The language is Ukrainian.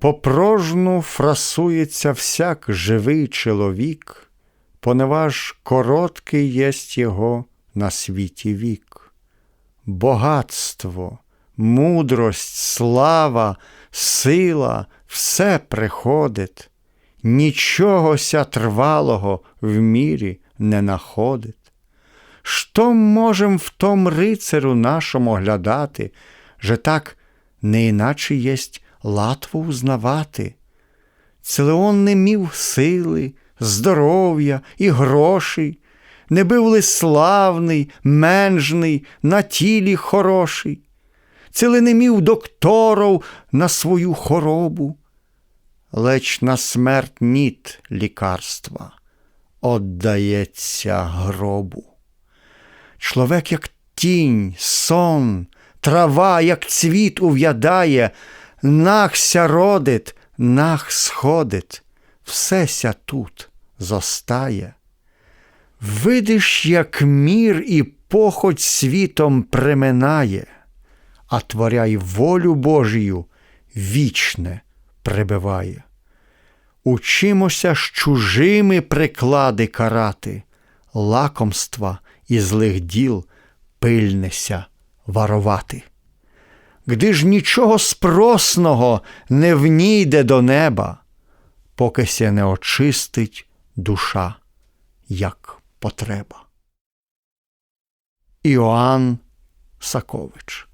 Попрожну фрасується всяк живий чоловік, поневаж короткий єсть його на світі вік. Богатство, мудрость, слава, сила все приходить, нічогося трвалого в мірі не находить. Що можем в том рицарю нашому глядати, же так не іначе єсть Латву узнавати. Целеон не мів сили, здоров'я і грошей, не бив ли славний, менжний, на тілі хороший, ціле не мів докторов на свою хоробу, леч на смерть ніт лікарства отдається гробу. Чоловік, як тінь, сон, трава, як цвіт ув'ядає, нахся родить, нах сходить, всеся тут зостає. Видиш, як мір і похоть світом приминає, а творяй волю Божію вічне прибиває. Учимося з чужими приклади карати, лакомства і злих діл пильнеся варувати. Гди ж нічого спросного не внійде до неба, поки ся не очистить душа, як потреба. Іоанн Сакович